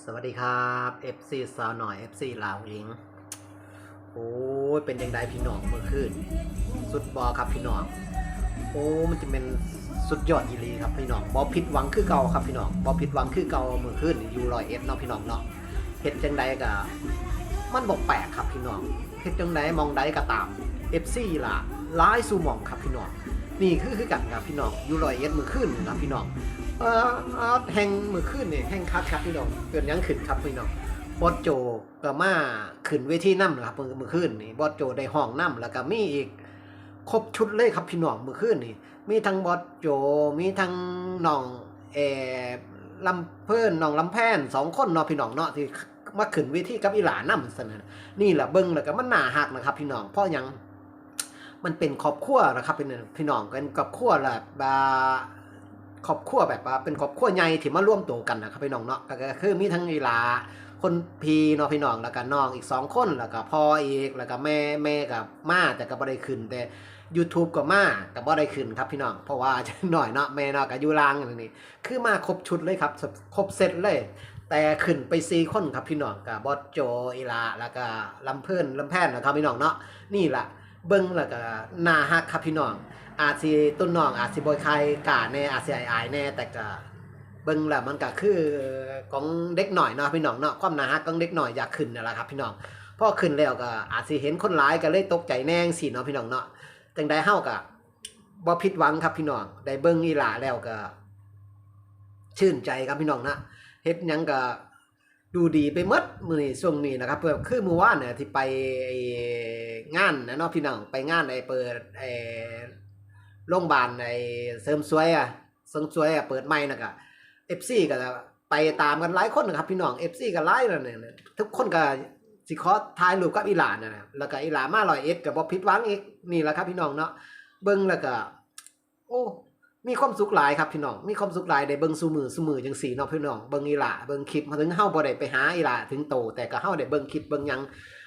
สวัสดีครับ FC สาวหน่อย FC ลาวลิง โอ้ยเป็นยังไงพี่น้องเมื่อคืน สุดบอครับพี่น้อง โอ้มันจะเป็นสุดยอดอีหลีครับพี่น้องบอผิดหวังคือเก่าครับพี่น้องบอผิดหวังคือเก่าเมื่อคืนอยู่รอยเอ็ดเนาะพี่น้องเนาะเฮ็ดจังใดก็มันบอกแปลกครับพี่น้องเฮ็ดจังใดมองใดก็ตาม FC ล่ะร้ายสู่มองครับพี่น้องนี่คือคือกันครับพี่น้องอยู่รอยเอ็ดเมื่อคืนครับพี่น้อง เออแห่งมือขึ้นเนี่ยแห่งคักครับพี่น้องเกิดยังขึ้นครับพี่น้องบอสโจก็มาขึ้นเวทีน้ำนะครับมือมือขึ้นนี่บอสโจได้ห้องน้ำแล้วก็มีอีกครบชุดเลยครับพี่น้องมือขึ้นนี่ มีทั้งบอสโจมีทั้งน้องเอลำเพื่อนน้องลำแพนสองคนเนาะพี่น้องเนาะที่มาขึ้นเวทีกับอีหลาน้ำสนะนี่แหละเบิ้งแล้วก็มันหนาหักนะครับ พี่น้องเพราะยังมันเป็นครอบครัวนะครับพี่น้องพี่น้องเป็นครอบครัวแบบบา ครอบครัวแบบว่าเป็นครอบครัวใหญ่ที่มาร่วมตัวกันนะครับพี่น้องเนาะก็ก็คือมีทั้งอีลาคนพีเนาะพี่น้องแล้วก็น้องอีกสองคนแล้วก็พ่ออีกแล้วก็แม่แม่กับมาแต่ก็บ่ได้ขึ้นแต่ YouTube ก็มาก็บ่ได้ขึ้นครับพี่น้องเพราะว่าจะหน่อยเนาะแม่เนาะก็อยู่ลางอย่างนี้คือมาครบชุดเลยครับครบเซตเลย แต่ขึ้นไป4คนครับพี่น้องกับบอสโจอีลาแล้วก็ลำเพิ่อนลำแพนนะครับพี่น้องเนาะนี่แหละ เบิ่งแล้วก็น่าฮักครับพี่น้อง อาจสิต้นน้องอาจสิบ่ใครกาแน่อาจสิอายๆแน่แต่ก็เบิ่งแล้วมันก็คือของเด็กหน่อยเนาะพี่น้องเนาะความน่าฮักของเด็กหน่อยอยากขึ้นนั่นแหละครับพี่น้องพอขึ้นแล้วก็อาจสิเห็นคนหลายก็เลยตกใจแน่งสิเนาะพี่น้องเนาะจังได้เฮาก็บ่ผิดหวังครับพี่น้องได้เบิ่งอีหลาแล้วก็ ชื่นใจครับพี่น้องนะเฮ็ดหยังก็ ดูดีไปมดมื้อนี้ช่วงนี้นะครับเพื่อคือมือวานเนี่ยที่ไปงานนะเนาะพี่น้องไปงานไอเปิดไอโรงพยาบาลไอเสริมสวยอะเสริมสวยอะเปิดใหม่น่ะก็ FC ก็ไปตามกันหลายคนนะครับ พี่น้อง FC ก็หลายแล้วเนี่ยทุกคนก็สิขอถ่ายรูปกับอีหลานนะแล้วก็อีหลามา100เอ็ดก็บ่ผิดหวังเอีกนี่แหละครับพี่น้องเนาะเบิ่งแล้วก็ โอ้ มีความสุขหลายครับพี่น้อง มีความสุขหลายได้เบิ่งซูมือซูมือจังซี่เนาะพี่น้อง เบิ่งอีหล่าเบิ่งคลิปมาถึงเฮาบ่ได้ไปหาอีหล่าถึงโต แต่ก็เฮาได้เบิ่งคลิปเบิ่งหยัง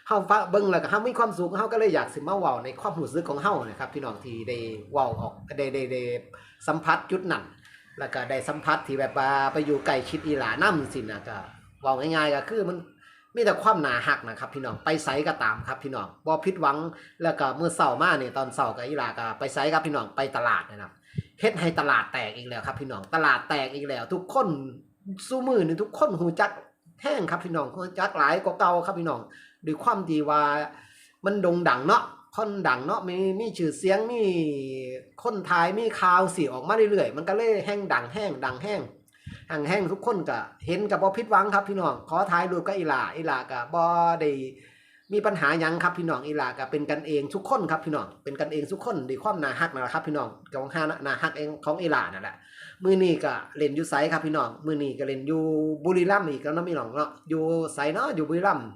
เฮาฟังเบิ่งแล้วก็เฮามีความสุขเฮาก็เลยอยากสิมาเว้าในความรู้สึกของเฮานะครับพี่น้องที่ได้เว้าออกได้ได้ได้สัมผัสจุดนั้นแล้วก็ได้สัมผัสที่แบบว่าไปอยู่ใกล้ชิดอีหล่านำสินะก็เว้าง่ายๆก็คือมันมีแต่ความหนาฮักนะครับพี่น้องไปไสก็ตามครับพี่น้องบ่ผิดหวังแล้วก็มื้อเช้ามาเนี่ยตอนเช้าก็อีหลาก็ไปไสครับพี่น้องไปตลาดนะครับ เฮ็ดให้ตลาดแตกอีกแล้วครับ พี่น้องตลาดแตกอีกแล้ว ทุกคนสู้มือหนี่งทุกคนหูจักแห้งครับพี่น้องหูจักหลายกว่าเก่าครับพี่น้องด้วยความที่ว่ามันดงดังเนาะคนดังเนาะมีมีชื่อเสียงมีคนทายมีข่าวสิออกมาเรื่อยๆ มันก็เลยแห้งดังแห้งดังแห้งแห้งแห้งทุกคนก็เห็นกับบ่ผิดวังครับพี่น้องขอถ่ายรูปกับอีหลาอีหลาก็บ่ได้ มีปัญหายังครับพี่น้องอีหลาก็เป็นกันเองทุกคนครับพี่น้องเป็นกันเองทุกคนดีความนาฮักนั่นแหละครับพี่น้องของห้าน่าฮักเองของอีหลานั่นแหละมือนี่ก็เล่นอยู่ไซครับพี่น้องมือนี่ก็เล่นอยู่บุรีรัมย์อีกแล้วเนาะพี่น้องเนาะอยู่ไซเนาะอยู่บุรีรัมย์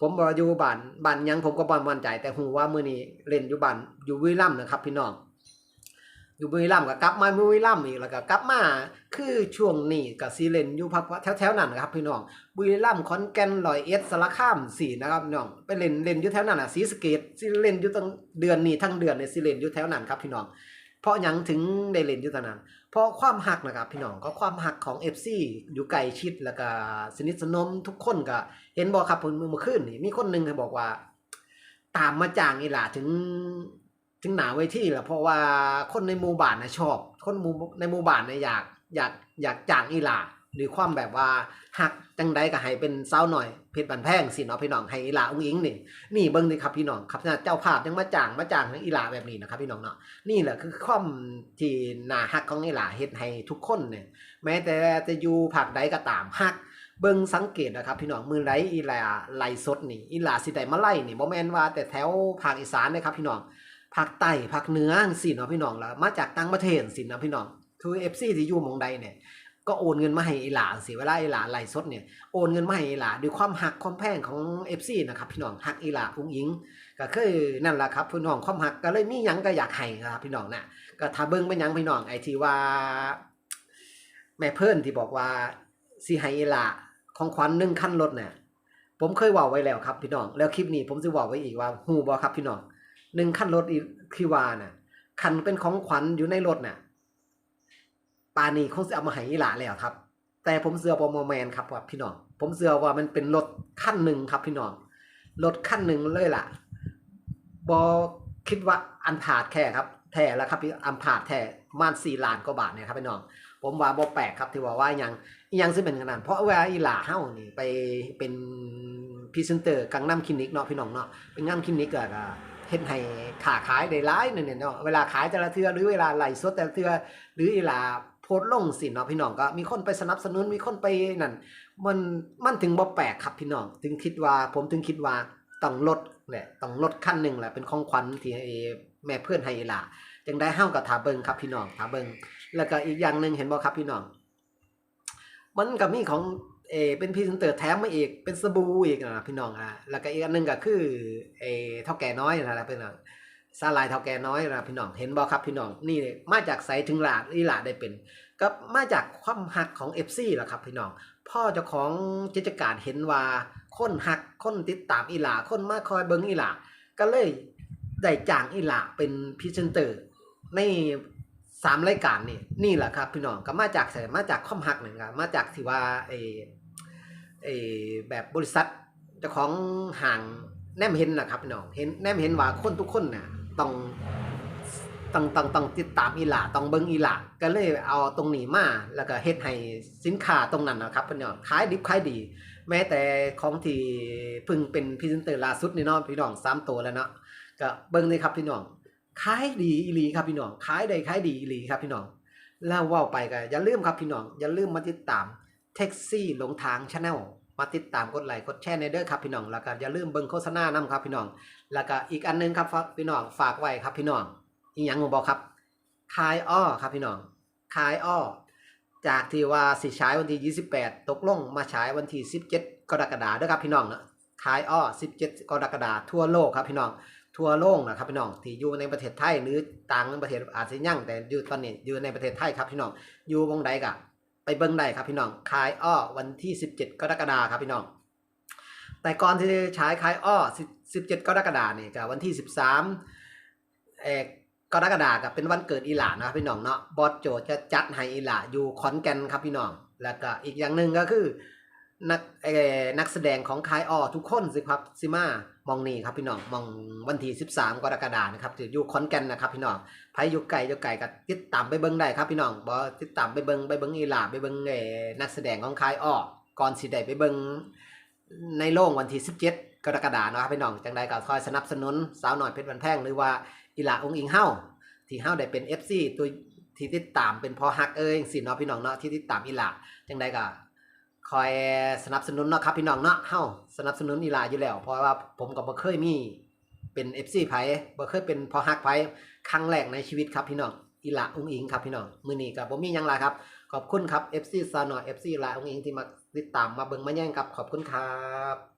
ผมบ่อยู่บ้านบ้านยังผมก็บ่มั่นใจแต่หูว่ามือนี่เล่นอยู่บ้านอยู่บุรีรัมย์นะครับพี่น้อง อยู่บุรีรัมย์ก็กลับมาบุรีรัมย์อีกแล้วก็กลับมาคือช่วงนี้ก็สิเลนอยู่พักแถวๆนั้นนะครับพี่น้องบุรีรัมย์ขอนแก่นร้อยเอ็ดสารคามสี่นะครับน้องไปเล่นเล่นอยู่แถวนั้นอะศรีสเกษสิเลนอยู่ตั้งเดือนนี้ทั้งเดือนเนี่ยสิเลนอยู่แถวนั้นครับพี่น้อง เพราะยังถึงได้เล่นอยู่ตอนนั้น เพราะความหักนะครับพี่น้องก็ความหักของ FC อยู่ไกลชิดแล้วก็สนิทสนมทุกคนก็เห็นบ่ครับเพิ่นเมื่อคืนนี่มีคนหนึงเขาบอกว่า ตามมาจ้างอีหล่าถึง ถึงหนาเวทีแหละเพราะว่าคนในหมู่บ้านนะชอบ คนหมู่ในหมู่บ้านนะอยากอยากอยากจางอีหลาหรือความแบบว่าหักจังใดก็ให้เป็นสาหน่อยเพชรบันแพงสิเนาะพี่น้องให้อีหลาอุ้งอิงนี่นี่เบิ่งนี่ครับพี่น้องครับเจ้าภาพยังมาจ้างมาจ้างให้อีหลาแบบนี้นะครับพี่น้องเนาะนี่แหละคือความที่นาฮักของอีหลาเฮ็ดให้ทุกคนเนี่ยแม้แต่จะอยู่ภาคใดก็ตามฮักเบิ่งสังเกตนะครับพี่น้องมือไรอีหลาไหลสดนี่อีหลาสิได้มาไล่นี่บ่แม่นว่าแต่แถวภาคอีสานนะครับพี่น้อง ภาคใต้ภาคเหนือสิเนาะพี่น้องแล้วมาจากต่างประเทศสิเนาะพี่น้องคือ FC ที่อยู่มองใดเนี่ยก็โอนเงินมาให้อีหลาสิเวลาอีหลาไล่สดเนี่ยโอนเงินมาให้อีหลาด้วยความหักความแพงของ FC นะครับพี่น้องหักอีหลาอุ้งอิงก็คือนั่นแหละครับพี่น้องความหักก็เลยมียังก็อยากให้ครับพี่น้องน่ะก็ถ้าเบิ่งเป็นหยังพี่น้องไอทีว่า แม่เพิ่อนที่บอกว่าสิให้อีหลาของขวัญหนึ่งคันรถเนี่ยผมเคยว่าไว้แล้วครับพี่น้องแล้วคลิปนี้ผมจะว่าไว้อีกว่าฮู้บ่ครับพี่น้อง หนึ่งคันรถอีที่ว่าน่ะคันเป็นของขวัญอยู่ในรถน่ะปานีคงจะเอามาให้อีหลาแล้วครับ แต่ผมเสือบ่โมแมนครับว่าพี่น้อง ผมเสือว่ามันเป็นรถขั้นหนึ่งครับพี่น้องรถขั้นหนึ่งเลยล่ะบอคิดว่าอันผาดแค่ครับแท้แล้วครับพี่อันผาดแท้มาณสี่ล้านกว่าบาทเนี่ยครับพี่น้อง ผมว่าบ่แปลกครับที่ว่าว่ายังยังซึ่งเป็นขนาดเพราะว่าอีหลาเฮานี่ไปเป็นพรีเซนเตอร์กังน้ำคลินิกเนาะพี่น้องเนาะเป็นงามคลินิกก็ก็ เฮ็ดให้ขาขายได้หลายนั่นเนี่ยเนาะเวลาขายแต่ละเทือหรือเวลาไหลสดแต่ละเทือหรืออีหล่าโพสลงสินเนาะพี่น้องก็มีคนไปสนับสนุนมีคนไปนั่นมันมันถึงบ่แปลกครับพี่น้อง ถึงคิดว่าผมถึงคิดว่าต้องลดแหละต้องลดขั้นหนึ่งแหละเป็นของขวัญที่แม่เพื่อนให้อีหล่าจังได้เฮากับทาเบิงครับพี่น้องทาเบิงแล้วก็อีกอย่างหนึ่งเห็นบ่ครับพี่น้อง มันก็มีของ เอเป็นพรีเซนเตอร์แถมมาอีกเป็นสบู่อีกนะพี่น้องอะแล้วก็อีกอันนึงก็คือเอเท่าแก่น้อยนะครับพี่น้องซาลายเท่าแก่น้อยนะพี่น้องเห็นบ่ครับพี่น้องนี่มาจากไสถึงหลาดอีหลาได้เป็น ก็มาจากความหักของ FC แหละครับพี่น้องพ่อเจ้าของกิจการเห็นว่าคนหักคนติดตามอีหลาคนมาคอยเบิ้งอีหลาก็เลยได้จ้างอีหลาเป็นพรีเซนเตอร์ใน สามรายการนี่นี่แหละครับพี่น้องก็มาจากใส่มาจากความหักหนึ่งครับมาจากที่ว่าเออเอแบบบริษัทเจ้าของห่างแนมเห็นนะครับพี่น้องเห็นแนมเห็นว่าคนทุกคนน่ะต้องต้องต้องต้องติดตามอีหลาต้องเบิ่งอีหลาก็เลยเอาตรงนี้มาแล้วก็เฮ็ดให้สินค้าตรงนั้นนะครับพี่น้องขายดิบขายดี แม้แต่ของที่พิ่งเป็นพรีเซนเตอร์ล่าสุดนี่เนาะพี่น้องสามตัวแล้วเนาะก็เบิ่งเลยครับพี่น้อง ขายดีอีหลีครับพี่น้องขายได้ขายดีอีหลีครับพี่น้อง แล้วว้าไปก็อย่าลืมครับพี่น้อง อย่าลืมมาติดตามแท็กซี่หลงทางชาแนลมาติดตามกดไลค์กดแชร์ในเด้อครับพี่น้องแล้วก็อย่าลืมเบิ่งโฆษณานํครับพี่น้อง แล้วก็อีกอันหนึงครับพี่น้องฝากไว้ครับพี่น้อง อีหยังผมบอกครับคายอ้อครับพี่น้องคายอ้อจากที่ว่าสิฉายวันที่ 28 ตกลงมาฉายวันที่ 17 กรกฎาคมด้วยครับพี่น้องนะคายอ้อ 17 กรกฎาคมทั่วโลกครับพี่น้อง ทั่วโลกนะครับพี่น้องที่อยู่ในประเทศไทยหรือต่างประเทศอาจจะยังแต่อยู่ตอนนี้อยู่ในประเทศไทยครับพี่น้องอยู่วงใดกะไปเบิ่งได้ครับพี่น้องคายอ้อวันที่ 17 กรกฎาคมครับพี่น้อง แต่ก่อนที่จะฉายคายอ้อ 17 กรกฎาคมนี่ก็วันที่ 13เอ่อกรกฎาคมกับเป็นวันเกิดอีหลานะครับพี่น้องเนาะบอสโจจะจัดให้อีหลาอยู่ขอนแก่นครับพี่น้อง แล้วก็อีกอย่างหนึ่งก็คือ นักนักแสดงของคายออทุกคนสิครับซิมามองนี่ครับพี่น้องมองวันที่13 กรกฎาคมนะครับอยู่ขอนแก่นนะครับพี่น้องไผอยู่ไกลอยู่ไกลก็ติดตามไปเบิ่งได้ครับพี่น้องบ่ติดตามไปเบิ่งไปเบิ่งอีหลาไปเบิ่งเอ่นักแสดงของคายออก่อนสิได้ไปเบิ่งในโรงวันที่ 17 กรกฎาคมนะครับพี่น้องจังใดก็คอยสนับสนุนสาวหน่อยเพชรบันแพงหรือว่าอีหลาองค์อิงเฮาที่เฮาได้เป็น FC ตัวที่ติดตามเป็นพอฮักเอ้ยสิเนาะพี่น้องเนาะที่ติดตามอีหลาจังใดก็ คอยสนับสนุนเนาะครับพี่น้องเนาะเฮาสนับสนุนอีหลาอยู่แล้ว เพราะว่าผมกับบ่เคยมีเป็นเอฟซีไผบ่เคยเป็นพอฮักไผครั้งแรกในชีวิตครับพี่น้องอีหลาอุ้งอิงครับพี่น้องมือนี้กับผมมียังหลาครับ ขอบคุณครับเอฟซาหน่อย FC อีหลาอุ้งอิงที่มาติดตามมาเบิ่งมาแย่งครับขอบคุณครับ